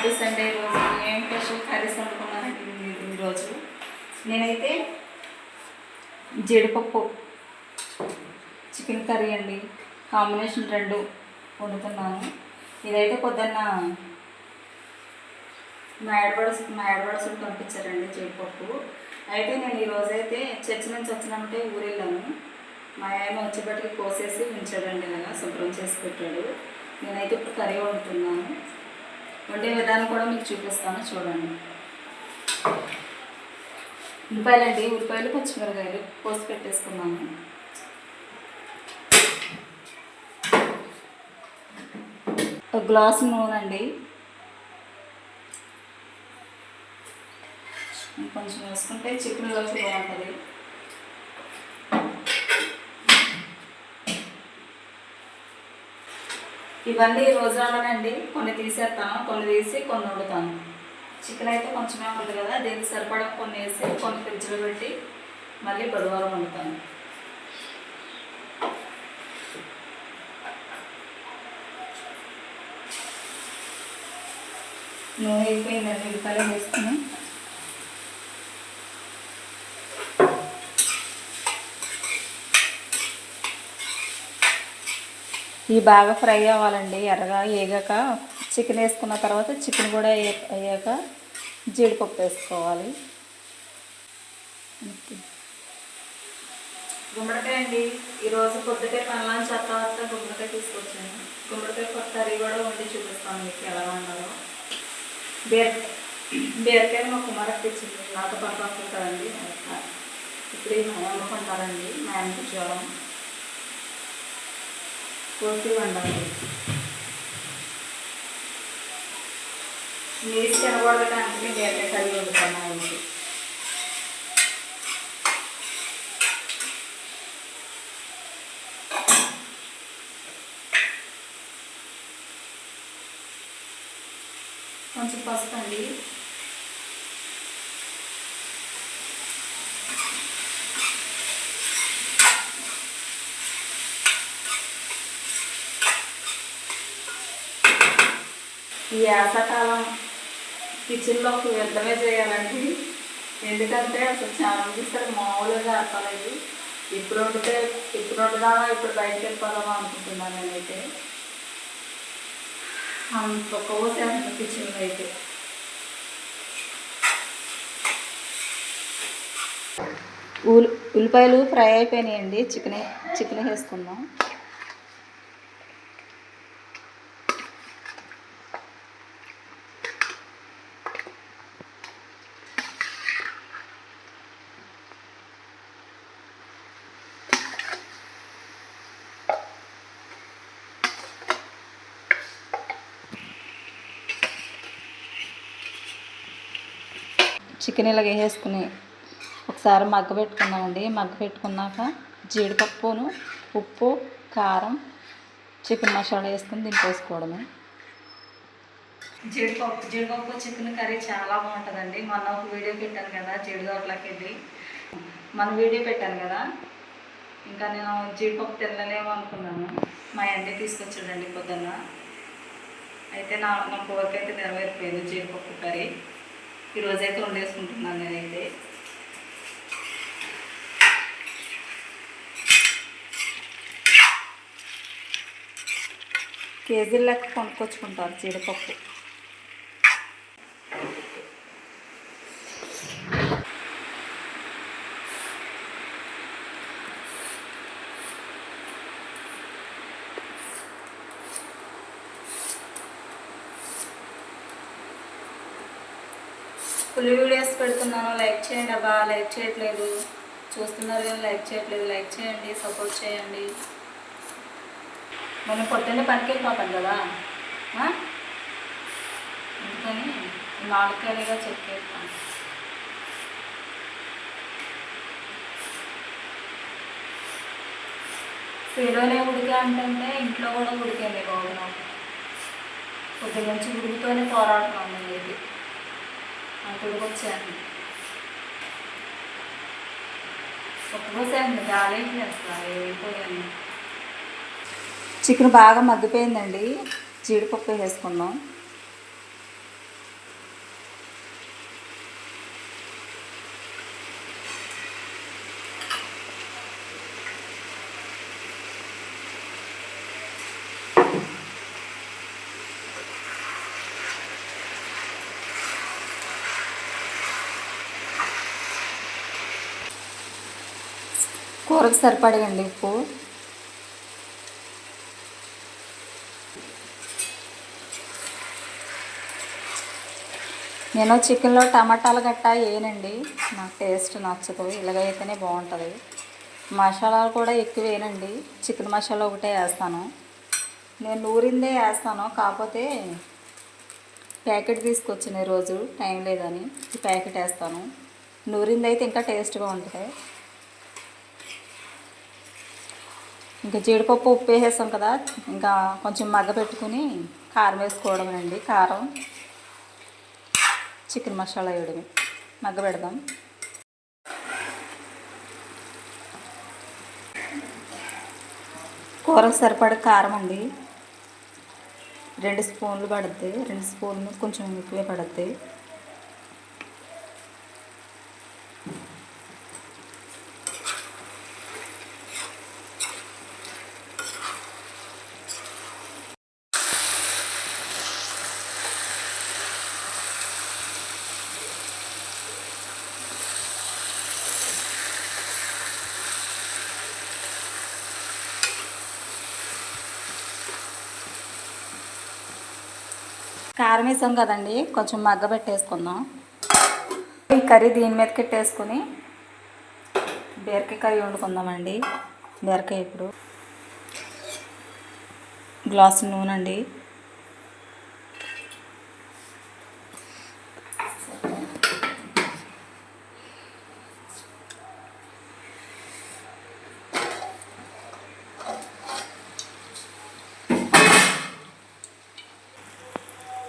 Happy Sunday రోజు ఏం special curries వండుకున్నానండి ఈరోజు నేనైతే జీడిపప్పు చికెన్ కర్రీ అండి. కాంబినేషన్ రెండు వండుతున్నాను. ఇదైతే పొద్దున్న మా ఆడబడస్ మా పంపించారండి జీడిపప్పు. అయితే నేను ఈరోజు అయితే చర్చి నుంచి వచ్చినామంటే ఊరెళ్ళాను మా ఆయన వచ్చేపటికి కోసేసి ఉంచాడండి అలా శుభ్రం చేసి పెట్టాడు. నేనైతే ఇప్పుడు కర్రీ వండుతున్నాను. వండే విధానం కూడా మీకు చూపిస్తాను చూడండి. ఉల్లిపాయలండి ఉల్లిపాయలు పచ్చిమిరకాయలు కోసి పెట్టేసుకున్నాను ఒక గ్లాస్ నూనె అండి. కొంచెం వేసుకుంటే చికెన్లోకి బాగుంటుంది. ఇవన్నీ ఈ కొన్ని తీసేస్తాను కొన్ని తీసి కొన్ని వండుతాను. చికెన్ అయితే కొంచెమే ఉంది కదా దీనికి సరిపడా కొన్ని వేసి కొన్ని ఫ్రిడ్జ్లో పెట్టి మళ్ళీ బుధవారం వండుతాను. నూనె అయిపోయిందండి ఉల్లిపాయలు వేసుకుని ఇవి బాగా ఫ్రై అవ్వాలండి ఎర్రగా వేగాక చికెన్ వేసుకున్న తర్వాత చికెన్ కూడా అయ్యాక జీడిపప్పు వేసుకోవాలి. గుమ్మడికాయ అండి ఈరోజు పొద్దుటే పనులను చెత్త వస్తే గుమ్మడికాయ తీసుకొచ్చాను. గుమ్మడికాయ కొత్త కూడా వండి చూపిస్తాను మీకు ఎలా ఉండాలో బీర బీరకాయ మా కుమారకి తెచ్చింది నాతో పని వస్తుంది కదండి ఇప్పుడు ఈ మా వండుకుంటారండి మా ఆయనకి జ్వరం కోసి వండాలి. నీరు తినకూడదు కానీ బీరకాయ కర్రీ కొంచెం పసుపు అండి. ఈ వేసవకాలం కిచెన్లో ఒక యుద్ధమే చేయాలండి ఎందుకంటే అసలు చాలా సరే మామూలుగా అర్థలేదు ఇప్పుడు వండితే ఇప్పుడు వండుదామా ఇప్పుడు బయటకు వెళ్ళిపోదామా అనుకుంటున్నాను నేనైతే. అంత కోసేస్తుంది కిచెన్లో అయితే ఉల్ ఉల్లిపాయలు ఫ్రై అయిపోయినాయండి. చికెన్ చికెన్ వేసుకుందాం. చికెన్ ఇలాగ వేసేసుకుని ఒకసారి మగ్గ పెట్టుకున్నామండి మగ్గ పెట్టుకున్నాక జీడిపప్పును ఉప్పు కారం చికెన్ మసాలా వేసుకుని దింపేసుకోవడమే. జీడిపప్పు జీడిపప్పు చికెన్ కర్రీ చాలా బాగుంటుందండి. మొన్న ఒక వీడియో పెట్టాను కదా జీడిదోట్లకి వెళ్ళి మన వీడియో పెట్టాను కదా. ఇంకా నేను జీడిపప్పు తినలేమో అనుకున్నాను. మా అండి తీసుకొచ్చాడండి పొద్దున్న. అయితే నా నా కోరిక అయితే నెరవేరిపోయింది జీడిపప్పు కర్రీ. ఈరోజైతే వండేసుకుంటున్నాను నేనైతే. కేజీల లెక్క కొనుక్కొచ్చుకుంటారు జీడిపప్పు. ఫుల్ వీడియోస్ పెడుతున్నాను. లైక్ చేయండి అబ్బా లైక్ చేయట్లేదు. చూస్తున్నారు కానీ లైక్ చేయట్లేదు. లైక్ చేయండి సపోర్ట్ చేయండి. మనం పొద్దున్నే పనికి వెళ్ళిపోతాం కదా. అందుకని నాలుగేళ్ళగా చెప్పేస్తాను ఫీడోనే ఉడికే అంటే ఇంట్లో కూడా ఉడికేంది బాబు నాకు. పొద్దున్న నుంచి ఉడుకుతోనే పోరాడుతున్నాను ఇది అంత ఉడికొచ్చాను ఒక్కసారి గాలి చేస్తాను అయిపోయాను చికెన్ బాగా మగ్గిపోయిందండి జీడిపప్పు వేసుకున్నాం. కూరకు సరిపడగండి ఉప్పు. నేను చికెన్లో టమాటాలు గట్టా వేయనండి. నాకు టేస్ట్ నచ్చదు. ఇలాగైతేనే బాగుంటుంది. మసాలాలు కూడా ఎక్కువ వేయనండి. చికెన్ మసాలా ఒకటే వేస్తాను. నేను నూరిందే వేస్తాను. కాకపోతే ప్యాకెట్ తీసుకొచ్చిన రోజు టైం లేదని ఈ ప్యాకెట్ వేస్తాను. నూరింది అయితే ఇంకా టేస్ట్గా ఉంటుంది. ఇంకా జీడిపప్పు ఉప్పు వేసేస్తాం కదా ఇంకా కొంచెం మగ్గ పెట్టుకుని కారం వేసుకోవడమేనండి కారం చికెన్ మసాలా వేయడమే. మగ్గ పెడదాం. కూరకు సరిపడ కారం అండి. రెండు స్పూన్లు పడుద్ది. రెండు స్పూన్లు కొంచెం ఎక్కువే పడుద్ది. కారం వేసాం కదండి కొంచెం మగ్గ పెట్టేసుకుందాం. ఈ కర్రీ దీని మీద కెట్టేసుకుని బీరకాయ కర్రీ వండుకుందామండి. బీరకాయ ఇప్పుడు గ్లాస్ నూనె అండి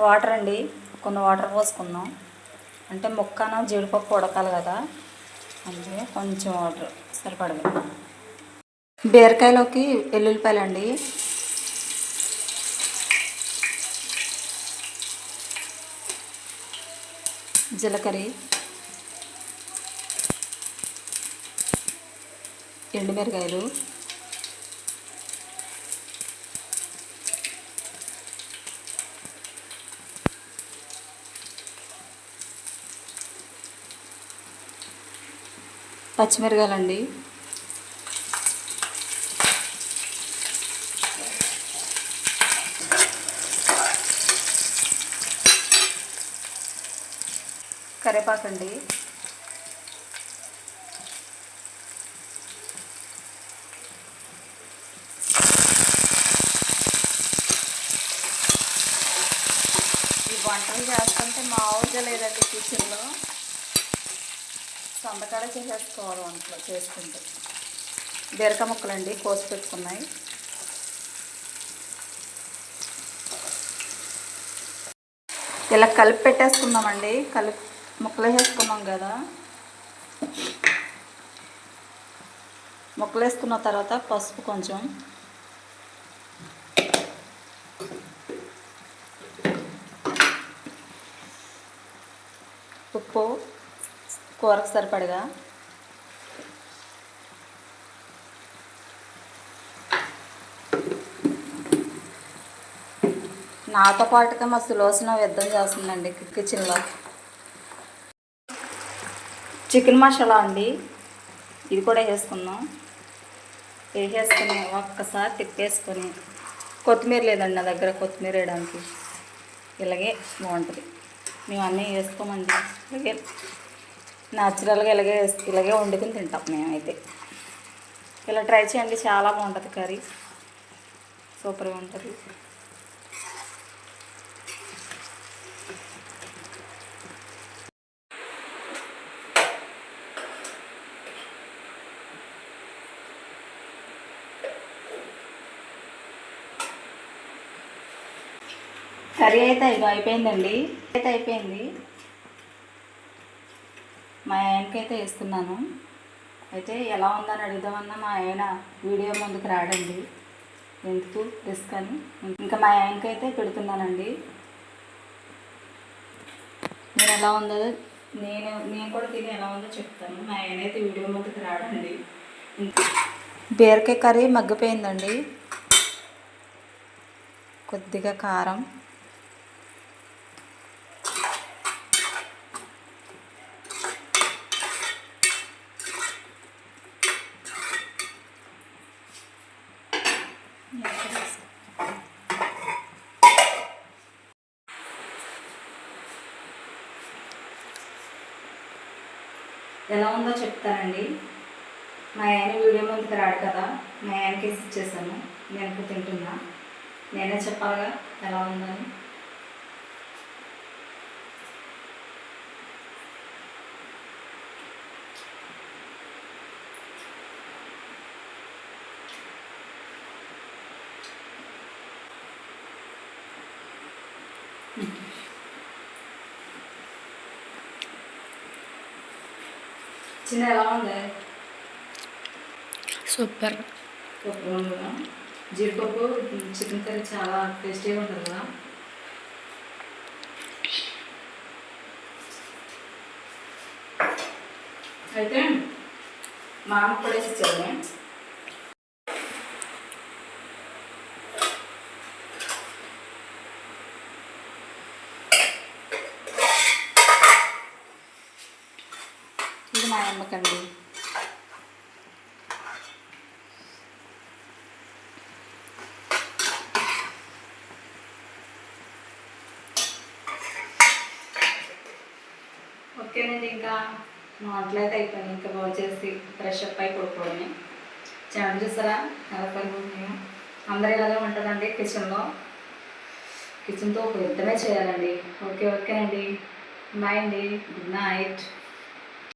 వాటర్ అండి. కొన్ని వాటర్ పోసుకుందాం. అంటే మొక్కన జీడిపప్పు ఉడకాలి కదా. అందుకే కొంచెం వాటర్ సరిపడదు. బీరకాయలోకి వెల్లుల్లిపాయలు అండి. జీలకర్ర ఎండుమిరకాయలు పచ్చిమిరకాయలండి కరివేపాకండి. ఈ వంటలు చేస్తుంటే మా లేదండి కిచెన్లో సొంతకాడ చేసేసుకోవాలి వంటలో చేసుకుంటే. బీరక ముక్కలండి కోసి పెట్టుకున్నాయి. ఇలా కలిపి పెట్టేసుకుందామండి. కలిపి ముక్కలు వేసుకున్నాం కదా. ముక్కలు వేసుకున్న తర్వాత పసుపు కొంచెం. ఉప్పు. కూరకు సరిపడగా నాతో పాటుగా మా సులోచన యుద్ధం చేస్తుందండి కిచెన్లో చికెన్ మసాలా అండి. ఇది కూడా వేసుకుందాం. వేసేసుకుని ఒక్కసారి తిప్పేసుకొని కొత్తిమీర లేదండి నా దగ్గర కొత్తిమీర వేయడానికి. ఇలాగే బాగుంటుంది. మేము అన్నీ వేసుకోమండి. ఇలాగే న్యాచురల్గా ఇలాగే ఇలాగే వండుకుని తింటాం మేమైతే. ఇలా ట్రై చేయండి చాలా బాగుంటుంది కర్రీ. సూపర్గా ఉంటుంది. కర్రీ అయితే అయిపోయిందండి. అయితే అయిపోయింది. మా ఆయనకైతే వేస్తున్నాను. అయితే ఎలా ఉందని అడుగుదామన్నా మా ఆయన వీడియో ముందుకు రాడండి. ఎందుకు? రిస్క్ అని. ఇంకా మా ఆయనకైతే పెడుతున్నానండి. నేను ఎలా ఉందో నేను నేను కూడా తిని ఎలా ఉందో చెప్తాను. మా ఆయన అయితే వీడియో ముందుకు రాడండి. బీరకాయ కర్రీ మగ్గిపోయిందండి. కొద్దిగా కారం. ఎలా ఉందో చెప్తానండి. మా ఆయన వీడియో ముందుకు రాడు కదా మా ఆయనకి వేసి ఇచ్చేసాను నేను తింటున్నా. నేనే చెప్పాలిగా ఎలా ఉందని. చిన్న ఎలా ఉంది సూపర్. జీడిపప్పు చికెన్ కర్రీ చాలా టేస్టీగా ఉంటుంది కదా? అయితే మా అమ్మ పడేసి ఇచ్చారు ఇది మా అమ్మకండి ఓకేనండి ఇంకా మా అయిపోయింది. ఇంకా బాగు చేసి ఫ్రెష్ అప్ అయి పడుకోవడమే ఛానల్ చూసారా ఎలా పడుకుంటున్నాయో అందరూ ఇలాగే ఉంటుందండి కిచెన్లో. కిచెన్తో ఒక యుద్ధమే చేయాలండి. ఓకే ఓకేనండి బాయ్ అండి. Good night.